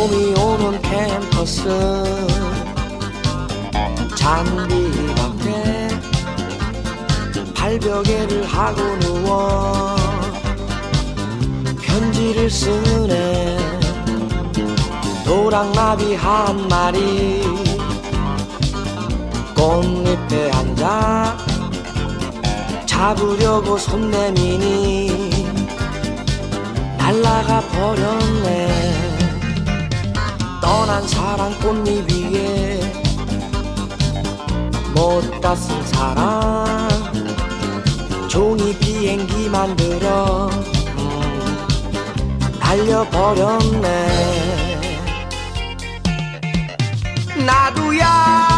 봄이 오는 캠퍼스. 잔디밭에 발베개를 하고 누워 편지를 쓰네. 도랑나비 한 마리. 꽃잎에 앉아 잡으려고 손 내미니 날라가 버렸네 사랑 꽃잎 위에 못 다 쓴 사랑 종이 비행기 만들어 음, 날려버렸네. 나도 약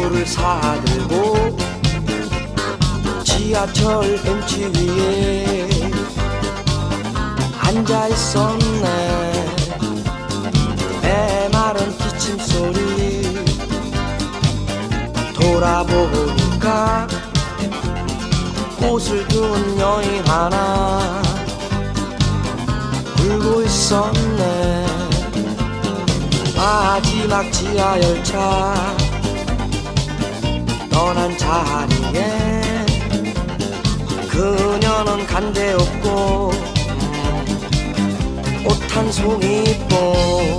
표를 사들고 지하철 벤치 위에 앉아 있었네. 메마른 기침 소리 돌아보니까 꽃을 든 여인 하나 울고 있었네. 마지막 지하 열차 떠난 자리에 그녀는 간데 없고 옷 한 송이 입고